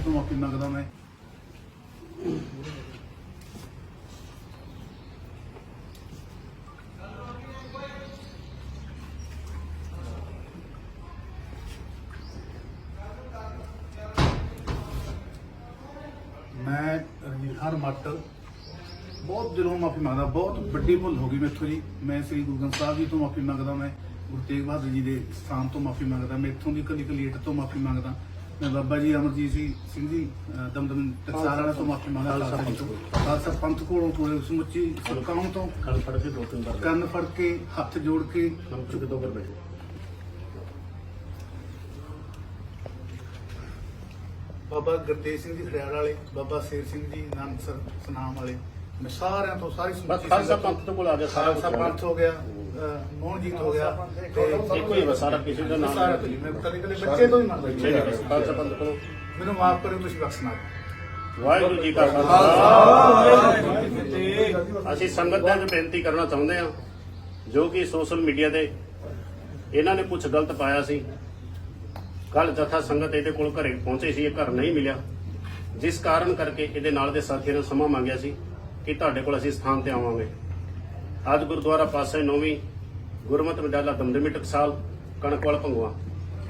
ਤੋਂ ਮਾਫੀ ਮੰਗਦਾ ਮੈਂ ਮੈਂ ਰਣਜੀਤ ਖਾਨ ਮੱਟ ਬਹੁਤ ਦਿਲੋਂ ਮਾਫੀ ਮੰਗਦਾ ਬਹੁਤ ਵੱਡੀ ਭੁੱਲ ਹੋ ਗਈ ਮੇਥੋਂ ਜੀ ਮੈਂ ਸ੍ਰੀ ਗੁਰੂ ਗ੍ਰੰਥ ਸਾਹਿਬ ਜੀ ਤੋਂ ਮਾਫੀ ਮੰਗਦਾ ਮੈਂ ਗੁਰੂ ਤੇਗ ਬਹਾਦਰ ਜੀ ਦੇ ਸਥਾਨ ਤੋਂ ਮਾਫੀ ਮੰਗਦਾ ਮੈਂ ਇੱਥੋਂ ਦੀ ਕਲੀ ਕਲੀਟ ਤੋਂ ਮਾਫੀ ਮੰਗਦਾ। ਮੈਂ ਬਾਬਾ ਜੀ ਅਮਰਜੀਤ ਸਿੰਘ ਜੀ ਦਮਦਮ ਟਕਸਾਲ ਤੋਂ ਮਾਫੀ ਮੰਗਦਾ ਖਾਲਸਾ ਪੰਥ ਕੋਲੋਂ ਕੋਲੇ ਸਮੁੱਚੀ ਸਰਕਾਰਾਂ ਤੋਂ ਖੜ ਫੜ ਕੇ ਦੋ ਤਿੰਨ ਵਾਰ ਕੰਨ ਫੜ ਕੇ ਹੱਥ ਜੋੜ ਕੇ। ਚੁੱਕ ਦੋ ਕਰ ਬੈਠੇ। ਬਾਬਾ ਗੁਰਤੇਜ ਸਿੰਘ ਜੀ ਖੜਿਆਲ ਵਾਲੇ ਬਾਬਾ ਸ਼ੇਰ ਸਿੰਘ ਜੀ ਨਾਨਕਸਰ ਸਨਾਮ ਵਾਲੇ ਮੈਂ ਸਾਰਿਆਂ ਤੋਂ ਸਾਰੀ ਸਮੁੱਚੀ ਖਾਲਸਾ ਪੰਥ ਤੋਂ ਕੋਲ ਆ ਗਿਆ ਖਾਲਸਾ ਪੰਥ ਹੋ ਗਿਆ। ਮੋਹਨਜੀਤ ਹੋ ਗਿਆ ਤੇ ਇੱਕੋ ਹੀ ਬਸ ਸਾਰਾ ਕਿਸੇ ਦਾ ਨਾਮ ਸਾਰਾ ਨਹੀਂ। ਮੈਂ ਕਦੇ ਕਦੇ ਬੱਚੇ ਤੋਂ ਹੀ ਮੰਗਦਾ ਠੀਕ ਜੀ। ਹੈ ਖਾਲਸਾ ਪੰਥ ਕੋਲ ਮੈਨੂੰ ਮਾਫ ਕਰਿਓ ਤੁਸੀਂ ਬਖਸ਼ਣਾ ਵਾਹਿਗੁਰੂ ਜੀ ਕਾ ਖਾਲਸਾ। ਅਸੀਂ ਸੰਗਤ ਦੇ ਬੇਨਤੀ ਕਰਨਾ ਚਾਹੁੰਦੇ ਹਾਂ ਜੋ ਕਿ ਸੋਸ਼ਲ ਮੀਡੀਆ ਤੇ ਇਹਨਾਂ ਨੇ ਕੁਝ ਗਲਤ ਪਾਇਆ ਸੀ। ਕੱਲ ਜਥਾ ਸੰਗਤ ਇਹਦੇ ਕੋਲ ਘਰੇ ਪਹੁੰਚੇ ਸੀ ਇਹ ਘਰ ਨਹੀਂ ਮਿਲਿਆ। ਜਿਸ ਕਾਰਨ ਕਰਕੇ ਇਹਦੇ ਨਾਲ ਦੇ ਸਾਥੀਆਂ ਨੇ ਸਮਾਂ ਮੰਗਿਆ ਸੀ ਕਿ ਤੁਹਾਡੇ ਕੋਲ ਅਸੀਂ ਸਥਾਨ ਤੇ ਆਵਾਂਗੇ। ਅੱਜ ਗੁਰਦੁਆਰਾ ਪਾਸੇ ਨੌਵੀਂ ਗੁਰਮਤਿ ਵਿਦਿਆਲਾ ਦਮਦਮੀ ਟਕਸਾਲ ਕਣਕਵਾਲ ਭੰਗਵਾ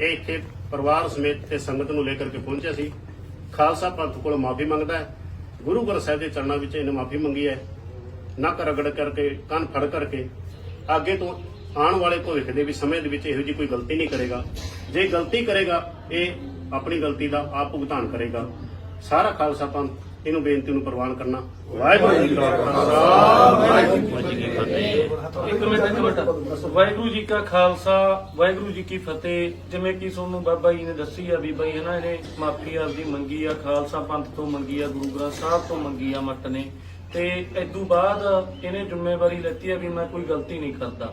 ਇਹ ਇੱਥੇ ਪਰਿਵਾਰ ਸਮੇਤ ਤੇ ਸੰਗਤ ਨੂੰ ਲੈ ਕਰਕੇ ਪਹੁੰਚਿਆ ਸੀ। ਖਾਲਸਾ ਪੰਥ ਕੋਲ ਮਾਫੀ ਮੰਗਦਾ ਹੈ। ਗੁਰੂ ਗ੍ਰੰਥ ਸਾਹਿਬ ਦੇ ਚਰਨਾਂ ਵਿੱਚ ਇਹਨੇ ਮਾਫੀ ਮੰਗੀ ਹੈ। ਨੱਕ ਰਗੜ ਕਰਕੇ, ਕੰਨ ਫੜ ਕਰਕੇ, ਅੱਗੇ ਤੋਂ ਆਉਣ ਵਾਲੇ ਭਵਿੱਖ ਦੇ ਵੀ ਸਮੇਂ ਦੇ ਵਿੱਚ ਇਹੋ ਜਿਹੀ ਕੋਈ ਗਲਤੀ ਨਹੀਂ ਕਰੇਗਾ। ਜੇ ਗਲਤੀ ਕਰੇਗਾ, ਇਹ ਆਪਣੀ ਗਲਤੀ ਦਾ ਆਪ ਭੁਗਤਾਨ ਕਰੇਗਾ। ਸਾਰਾ ਖਾਲਸਾ ਪੰਥ ਇਹਨੂੰ ਬੇਨਤੀ ਨੂੰ ਪ੍ਰਵਾਨ ਕਰਨਾ। ਵਾਹਿਗੁਰੂ ਜੀ ਕਾ ਖਾਲਸਾ। ਵਾਹਿਗੁਰੂ ਜੀ ਕੀ ਫਤਿਹ ਇੱਕ ਮਿੰਟ ਇੱਕ ਮਿੰਟ। ਵਾਹਿਗੁਰੂ ਜੀ ਕਾ ਖਾਲਸਾ, ਵਾਹਿਗੁਰੂ ਜੀ ਕੀ ਫਤਿਹ। ਜਿਵੇਂ ਕਿ ਤੁਹਾਨੂੰ ਬਾਬਾ ਜੀ ਨੇ ਦੱਸੀ ਆ ਵੀ ਬਈ ਹਨਾ, ਇਹਨੇ ਮਾਫੀ ਆਪਦੀ ਮੰਗੀ ਆ, ਖਾਲਸਾ ਪੰਥ ਤੋਂ ਮੰਗੀ ਆ, ਗੁਰੂ ਗ੍ਰੰਥ ਸਾਹਿਬ ਤੋਂ ਮੰਗੀ ਆ ਮੱਟ ਨੇ। ਤੇ ਇਦੋਂ ਬਾਅਦ ਇਹਨੇ ਜ਼ਿੰਮੇਵਾਰੀ ਲੈਤੀ ਆ ਵੀ ਮੈਂ ਕੋਈ ਗਲਤੀ ਨਹੀਂ ਕਰਦਾ।